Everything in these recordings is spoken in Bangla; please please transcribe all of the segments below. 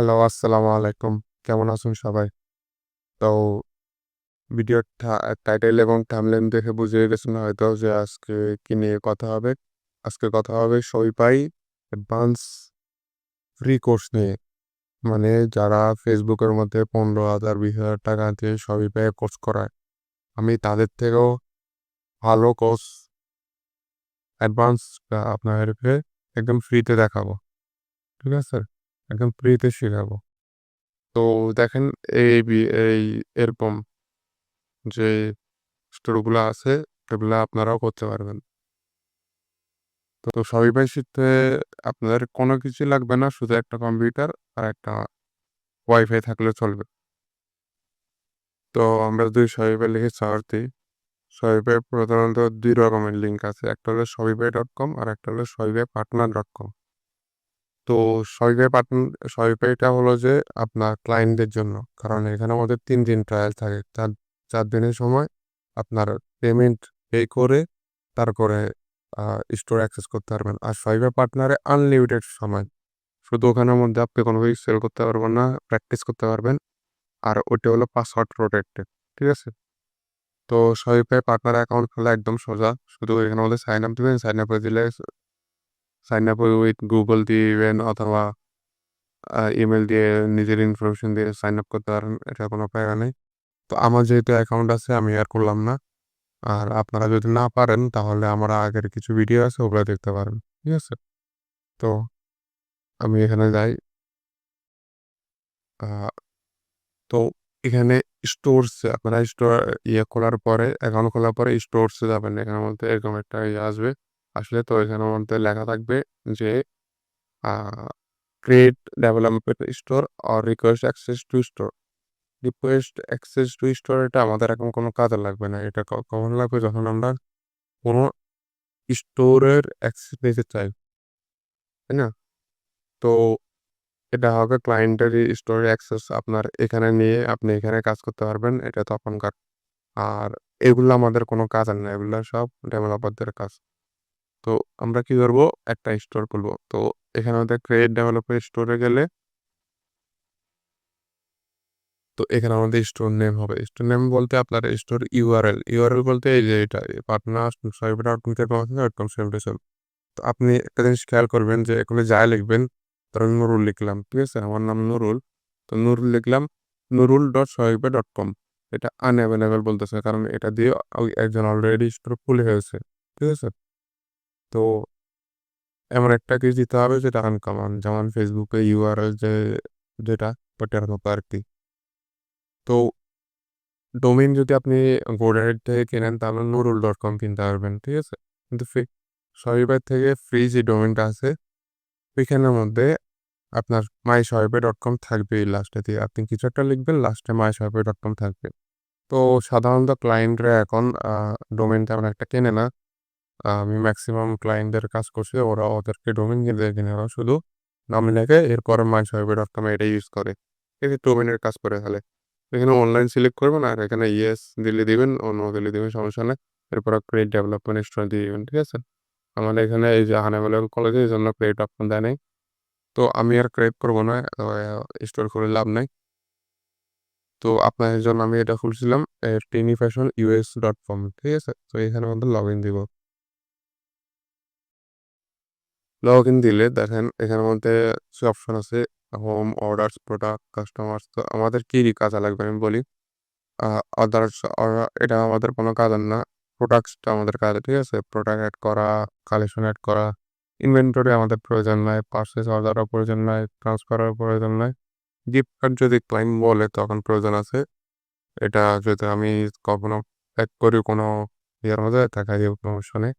হ্যালো, আসসালামু আলাইকুম। কেমন আছেন সবাই? তো ভিডিওর টাইটেল এবং থামলেন দেখে বুঝে গেছেন হয়তো যে আজকে কি নিয়ে কথা হবে। আজকে কথা হবে শপিফাই অ্যাডভান্স ফ্রি কোর্স নিয়ে। মানে যারা ফেসবুকের মধ্যে ১৫,০০০ ২০,০০০ টাকা দিয়ে শপিফাই কোর্স করায়। আমি তাদের থেকেও ভালো কোর্স অ্যাডভান্স আপনাদেরকে একদম ফ্রিতে দেখাবো। ঠিক আছে? একদম ফ্রিতে শেখাবো। তো দেখেন এই বি এই এরকম যে স্টোরগুলো আছে এগুলা আপনারাও করতে পারবেন। তো শপিফাই শিখতে আপনাদের কোনো কিছুই লাগবে না। শুধু একটা কম্পিউটার আর একটা ওয়াইফাই থাকলে চলবে। তো আমরা যদি শপিফাই লিখে সার্চ দিই, শপিফাই প্রধানত ২ রকমের লিঙ্ক আছে। একটা হলো shopify.com আর একটা হলো shopifypartner.com তো শপিফাই পার্টন শপিফাইটা হলো যে আপনার ক্লায়েন্টদের জন্য। কারণ এখানে আমাদের তিন দিন ট্রায়াল থাকে। ৪ ৪ দিনের সময় আপনার পেমেন্ট পে করে তারপরে স্টোর অ্যাক্সেস করতে পারবেন। আর শপিফাই পার্টনারে আনলিমিটেড সময়। শুধু ওখানের মধ্যে আপনি কোনো কিছু সেল করতে পারবেন না, প্র্যাকটিস করতে পারবেন। আর ওইটা হলো পাসওয়ার্ড প্রোটেক্টেড। ঠিক আছে? তো শপিফাই পার্টনার অ্যাকাউন্ট খোলা একদম সোজা। শুধু এখানে মধ্যে সাইন আপ দিবেন। সাইন আপ দিলে সাইন আপ উইথ গুগল দিবেন অথবা আ ইমেইল দিয়ে নিজের ইনফরমেশন দিয়ে সাইন আপ করতে পারেন। এটা কোনো প্যারা নেই। তো আমার যেহেতু অ্যাকাউন্ট আছে, আমি আর করলাম না। আর আপনারা যদি না পারেন, তাহলে আমার আগের কিছু ভিডিও আছে, ওগুলা দেখতে পারেন। ঠিক আছে? তো আমি এখানে যাই। তো এখানে স্টোরস আপনারা স্টোর ইয়ে খোলার পরে অ্যাকাউন্ট খোলার পরে স্টোরসে যাবেন। এখানের মধ্যে এরকম একটা ইয়ে আসবে। আসলে তো এখানের মধ্যে লেখা থাকবে যে create development store R request access to store. Request access to store এটা আমাদের এখন কোনো কাজে লাগবে না। এটা কখন লাগবে যখন আমরা কোনো স্টোরের অ্যাক্সেস নিতে চাই। তাই না? তো এটা হবে ক্লায়েন্টের স্টোরের অ্যাক্সেস আপনার এখানে নিয়ে আপনি এখানে কাজ করতে পারবেন। এটা তখনকার। আর এগুলো আমাদের কোনো কাজের না। এগুলো সব ডেভেলপারদের কাজ। তো আমরা কি করব? একটা স্টোর খুলব। তো এখানে আমাদের ক্রিয়েট ডেভেলপার স্টোরে গেলে তো এখানে আমাদের স্টোর নেম হবে। স্টোর নেম বলতে আপনার স্টোর ইউআরএল। ইউআরএল বলতে এই যে এটা পার্টনার। তো আপনি একটা জিনিস খেয়াল করবেন যে এখানে যা লিখবেন ধরেন নুরুল লিখলাম। ঠিক আছে? আমার নাম নুরুল। তো নুরুল লিখলাম, Nurul dot Shopify dot com. এটা আনএভেইলেবল বলতেছে। কারণ এটা দিয়ে একজন অলরেডি স্টোর খুলে হয়েছে ঠিক আছে? তো এমন একটা কিছু দিতে হবে যেটা আনকমন। যেমন ফেসবুকে ইউআরএল যে, যেটা, ওটার মতো আরকি। তো ডোমেইন যদি আপনি গোডারের থেকে কেনেন, তাহলে নুরুল ডট কম কিনতে পারবেন। ঠিক আছে? কিন্তু শপিফাই থেকে ফ্রি যে ডোমেইনটা আছে, ওইখানের মধ্যে আপনার মাই শপিফাই ডট কম থাকবেই লাস্টে দিয়ে। আপনি কিছু একটা লিখবেন লাস্টে মাই শপিফাই ডট কম থাকবে। তো সাধারণত ক্লায়েন্টরা এখন আ ডোমেইন তেমন একটা কেনে না। আমি ম্যাক্সিমাম ক্লায়েন্টদের কাজ করছি ওরা ওদেরকে ডোমেইন কিনতে কিনে ওরা শুধু নাম লেখে এরপরে মাই শপিফাই ডট কম এটা ইউজ করে। এই ডোমেইনের কাজ করে ফেলে। এখানে অনলাইন সিলেক্ট করবেন আর এখানে ইয়েস দিলে দিবেন, নো দিলে দিবেন সমস্যা নাই। এরপর ক্রিয়েট ডেভেলপমেন্ট স্টোর দিয়ে দিবেন। ঠিক আছে? আমাদের এখানে এই যে আনএভেইলেবল কলেজে এজন্য ক্রিয়েট অপশন দেয় নেই তো আমি আর ক্রিয়েট করব না। স্টোর করে লাভ নাই। তো আপনাদের জন্য আমি এটা খুলছিলাম এ টেনিফ্যাশন ইউএস ডট কম। ঠিক আছে? তো এখানের মধ্যে লগইন দিব। লগইন দিলে দেখেন এখানের মধ্যে কিছু অপশন আছে। হোম, অর্ডারস, প্রোডাক্ট, কাস্টমার্স তো আমাদের কি কাজে লাগবে আমি বলি। আদার্স এটা আমাদের কোনো কাজের না। প্রোডাক্টসটা আমাদের কাজে। ঠিক আছে? প্রোডাক্ট অ্যাড করা, কালেকশন অ্যাড করা, ইনভেন্টরি আমাদের প্রয়োজন নাই, পার্সেস অর্ডারও প্রয়োজন নাই, ট্রান্সফারের প্রয়োজন নাই। গিফট কার্ড যদি ক্লায়েন্ট বলে তখন প্রয়োজন আছে। এটা যদি আমি কখনো এড করি কোনো ইয়ের মধ্যে দিব সমস্যা নেই।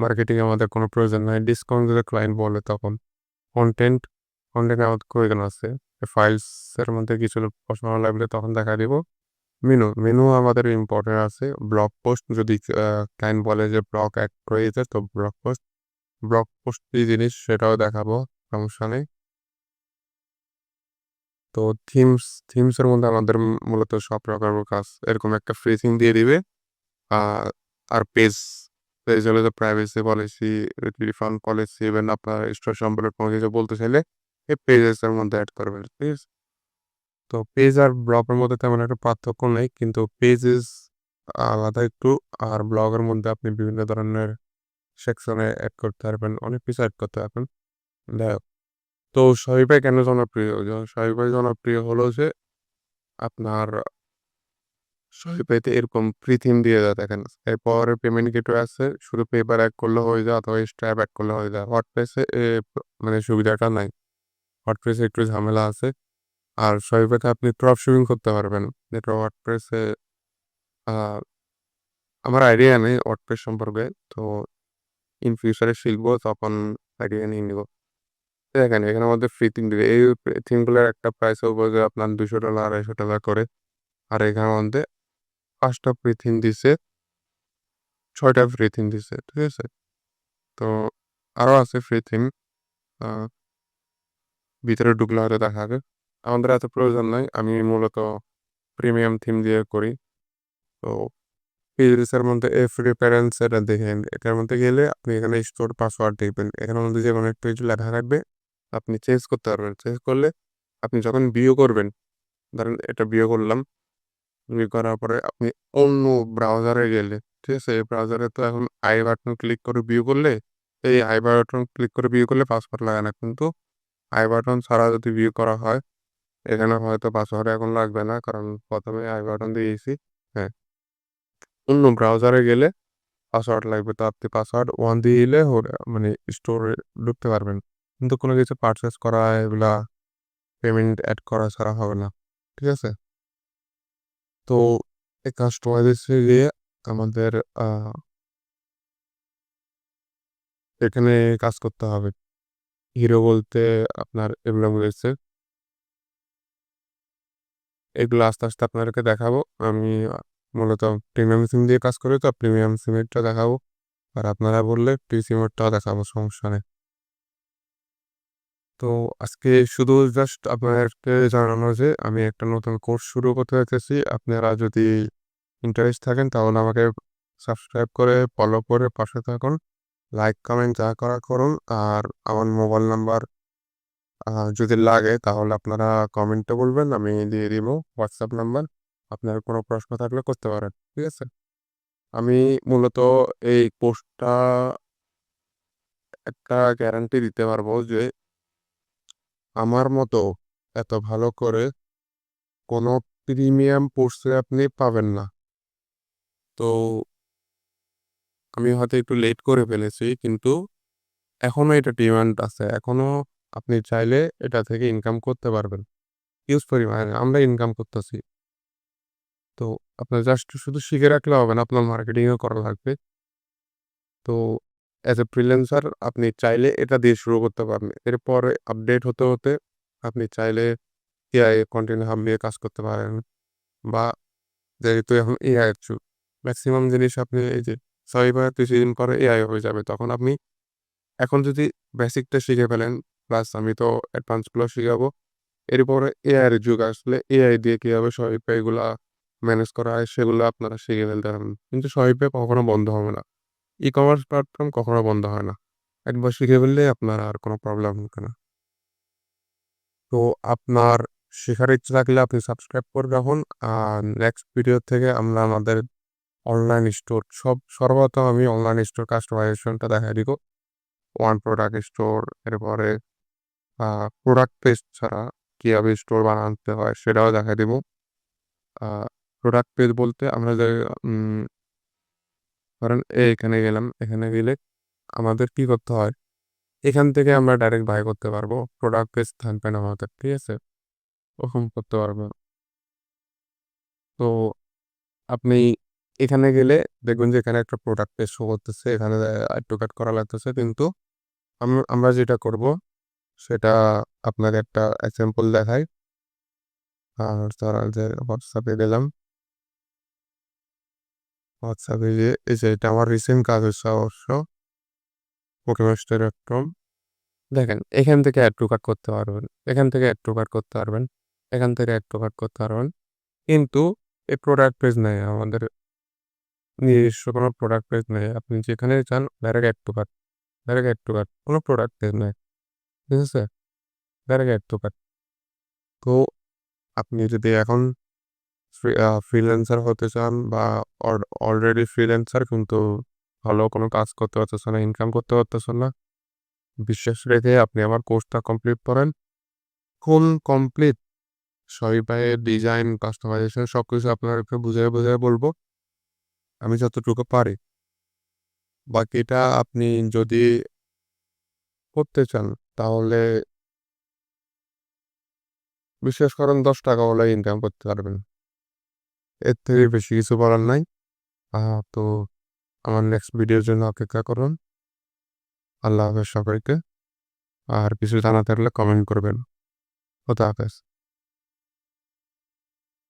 মার্কেটিং আমাদের কোনো প্রয়োজন নাই। ডিসকাউন্ট যদি ক্লায়েন্ট বলে তখন। কন্টেন্ট কন্টেন্ট আমাদের প্রয়োজন আছে। ফাইলসের মধ্যে কিছু প্রশ্ন লাগলে তখন দেখা দিব। মেনু, মেনু আমাদের ইম্পোর্টেন্ট আছে। ব্লগ পোস্ট যদি ক্লায়েন্ট বলে যে ব্লগ এড করে তো ব্লগ পোস্ট। ব্লগ পোস্ট কি জিনিস সেটাও দেখাবো। সমস্যা নেই। তো থিমস, থিমসের মধ্যে আমাদের মূলত সব রকমের কাজ। এরকম একটা ফ্রি দিয়ে দিবে। আর পেজ, পেজ হলে যে privacy policy, refund policy even আপনার স্টোর সম্পর্কে কোনো কিছু বলতে চাইলে এই পেজেসের মধ্যে অ্যাড করবেন ঠিক আছে? তো পেজ আর ব্লগের মধ্যে তেমন একটা পার্থক্য নেই কিন্তু পেজেস আলাদা একটু আর ব্লগের মধ্যে আপনি বিভিন্ন ধরনের সেকশনে অ্যাড করতে পারবেন অনেক কিছু অ্যাড করতে পারবেন। যাই তো শহিবাই কেন জনপ্রিয়? শহিবাই জনপ্রিয় হলো যে আপনার শহিবাইতে এরকম ফ্রি থিম দিয়ে দেয় দেখেন। এরপর পেমেন্ট গেটওয়ে আছে শুধু পেপার অ্যাড করলে হয়ে যায় অথবা স্ট্র্যাপ অ্যাড করলে হয়ে যায়। হটপেসে মানে সুবিধাটা নাই। হটপেসে একটু ঝামেলা আছে। আর শহিবাইতে আপনি ড্রপ শিপিং করতে পারবেন। যেটা ওয়ার্ডপ্রেসে আমার আইডিয়া নেই ওয়ার্ডপ্রেস সম্পর্কে। তো ইন ফিউচারে শিখব তখন আইডিয়া নিয়ে নিব। দেখেন এখানে আমাদের ফ্রি থিম দিবে। এই থিমগুলোর একটা প্রাইস হবে যে আপনার দুশো ডলার আড়াইশো ডলার করে। আর এখানে মধ্যে পাঁচটা ফ্রি থিম দিছে, ছয়টা ফ্রি থিম দিছে, ঠিক আছে? তো আরও আছে ফ্রি থিম ভিতরে ঢুকলে হয়তো দেখা আমাদের এত প্রয়োজন নাই, আমি মূলত প্রিমিয়াম থিম দিয়ে করি। তো পেজেসের মধ্যে এফ রেফারেন্স এটা দেখেন এটার মধ্যে গেলে আপনি এখানে স্টোর পাসওয়ার্ড দেখবেন। এখানে মধ্যে যে কোনো একটা কিছু লেখা থাকবে, আপনি চেঞ্জ করতে পারবেন। চেঞ্জ করলে আপনি যখন বিও করবেন, ধরেন এটা বিও করলাম বিয়ে করার পরে আপনি অন্য ব্রাউজারে গেলে, ঠিক আছে? এই ব্রাউজারে তো এখন আই বাটন ক্লিক করে বিয়ে করলে, এই আই বাটন ক্লিক করে বিয়ে করলে পাসওয়ার্ড লাগে না। কিন্তু আই বাটন ছাড়া যদি বিয়ে করা হয়, এখানে হয়তো পাসওয়ার্ড এখন লাগবে না, কারণ প্রথমে আই বাটন দিয়েছি হ্যাঁ। অন্য ব্রাউজারে গেলে পাসওয়ার্ড লাগবে, তো আপনি পাসওয়ার্ড ওয়ান দিয়ে দিলে মানে স্টোরে ঢুকতে পারবেন। কিন্তু কোনো কিছু পারচেস করা, এগুলা পেমেন্ট অ্যাড করা ছাড়া হবে না, ঠিক আছে? তো এই কাস্টমাইজেশনে গিয়ে আমাদের এখানে কাজ করতে হবে হিরো বলতে আপনার এগুলো রয়েছে এগুলো আস্তে আস্তে আপনাদেরকে দেখাবো আমি মূলত প্রিমিয়াম সিম দিয়ে কাজ করি তো প্রিমিয়াম সিমেরটা দেখাবো আর আপনারা বললে প্রি সিমেরটাও দেখাবো সমস্যা নেই তো আজকে শুধু জাস্ট আপনাদেরকে জানানো যে, আমি একটা নতুন কোর্স শুরু করতে চাইতেছি। আপনারা যদি ইন্টারেস্ট থাকেন, তাহলে আমাকে সাবস্ক্রাইব করে ফলো করে পাশে থাকুন। লাইক কমেন্ট যা করা করুন। আর আমার মোবাইল নাম্বার যদি লাগে, তাহলে আপনারা কমেন্টে বলবেন, আমি দিয়ে দিব হোয়াটসঅ্যাপ নাম্বার আপনার কোনো প্রশ্ন থাকলে করতে পারেন, ঠিক আছে? আমি মূলত এই কোর্সটা একটা গ্যারান্টি দিতে পারব যে আমার মতো এত ভালো করে কোনো প্রিমিয়াম কোর্সে আপনি পাবেন না। তো আমি হয়তো একটু লেট করে ফেলেছি, কিন্তু এখনও এটা ডিমান্ড আছে। এখনও আপনি চাইলে এটা থেকে ইনকাম করতে পারবেন। ইউজ পরিমাণে আমরা ইনকাম করতেছি। তো আপনার জাস্ট শুধু শিখে রাখলে হবে না, আপনার মার্কেটিংও করা লাগবে। তো অ্যাজ এ ফ্রিল্যান্সার আপনি চাইলে এটা দিয়ে শুরু করতে পারেন এরপরে আপডেট হতে হতে আপনি চাইলে এআই কন্টেন্ট হাব নিয়ে কাজ করতে পারেন বা যেহেতু এখন এআই এর যুগ ম্যাক্সিমাম জিনিস আপনি এই যে ছয় বা কিছুদিন পরে এআই হয়ে যাবে। তখন আপনি এখন যদি বেসিকটা শিখে ফেলেন প্লাস আমি তো অ্যাডভান্সগুলো শিখাবো, এরপরে এআই এর যুগ আসলে এআই দিয়ে কীভাবে সহিপে এগুলা ম্যানেজ করা হয়, সেগুলো আপনারা শিখে ফেলতে পারবেন। কিন্তু সহিপে কখনো বন্ধ হবে না। ই কমার্স প্ল্যাটফর্ম কখনো বন্ধ হয় না। একবার শিখে ফেললে আপনার আর কোনো প্রবলেম হবে না। তো আপনার শেখার ইচ্ছা থাকলে আপনি সাবস্ক্রাইব করে রাখুন। আর নেক্সট ভিডিও থেকে আমরা আমাদের অনলাইন স্টোর সব, সর্বপ্রথম আমি অনলাইন স্টোর কাস্টমাইজেশনটা দেখা দিব। ওয়ান প্রোডাক্ট স্টোর এরপরে প্রোডাক্ট পেজ ছাড়া কীভাবে স্টোর বানাতে হয় সেটাও দেখা দিব। প্রোডাক্ট পেজ বলতে আমরা যে ধরেন এখানে গেলাম, এখানে গেলে আমাদের কি করতে হয়? এখান থেকে আমরা ডাইরেক্ট বাই করতে পারব। প্রোডাক্ট পেজ থাকবে না আমাদের, ঠিক আছে? ওরকম করতে পারব। তো আপনি এখানে গেলে দেখবেন যে এখানে একটা প্রোডাক্ট পেজ শো করতেছে, এখানে একটু কাট করা লাগতেছে। কিন্তু আমরা যেটা করব, সেটা আপনাকে একটা এক্সাম্পল দেখাই। আর যে হোয়াটসঅ্যাপে গেলাম। হোয়াটসঅ্যাপে যে, এই যে, এটা আমার রিসেন্ট কাজ হচ্ছে অবশ্য। কম দেখেন, এখান থেকে অ্যাড টু কাট করতে পারবেন। এখান থেকে অ্যাড টু কাট করতে পারবেন। এখান থেকে অ্যাড টু কাট করতে পারবেন। কিন্তু এই প্রোডাক্ট পেজ নেই, আমাদের নিজস্ব কোনো প্রোডাক্ট পেজ নেই। আপনি যেখানে চান direct add to cart direct add to cart কোনো প্রোডাক্ট পেজ নেই। ঠিক আছে? ডাইরেক্ট তো তো আপনি যদি এখন ফ্রিল্যান্সার হতে চান বা অলরেডি ফ্রিল্যান্সার কিন্তু ভালো কোনো কাজ করতে পারতেছেন না ইনকাম করতে পারতেছেন না। বিশ্বাস রেখে আপনি আমার কোর্সটা কমপ্লিট করেন। ফুল কমপ্লিট সবাই ডিজাইন কাস্টমাইজেশন সব কিছু আপনাকে বুঝিয়ে বুঝিয়ে বলব। আমি যতটুকু পারি। বাকিটা আপনি যদি করতে চান তাহলে বিশ্বাস করেন দশ টাকা হলে ইনকাম করতে পারবেন। এর থেকে বেশি কিছু বলার নাই। তো আমার নেক্সট ভিডিওর জন্য অপেক্ষা করুন। আল্লাহ হাফেজ সবাইকে। আর কিছু জানা থাকলে কমেন্ট করবেন। খোদা হাফেজ।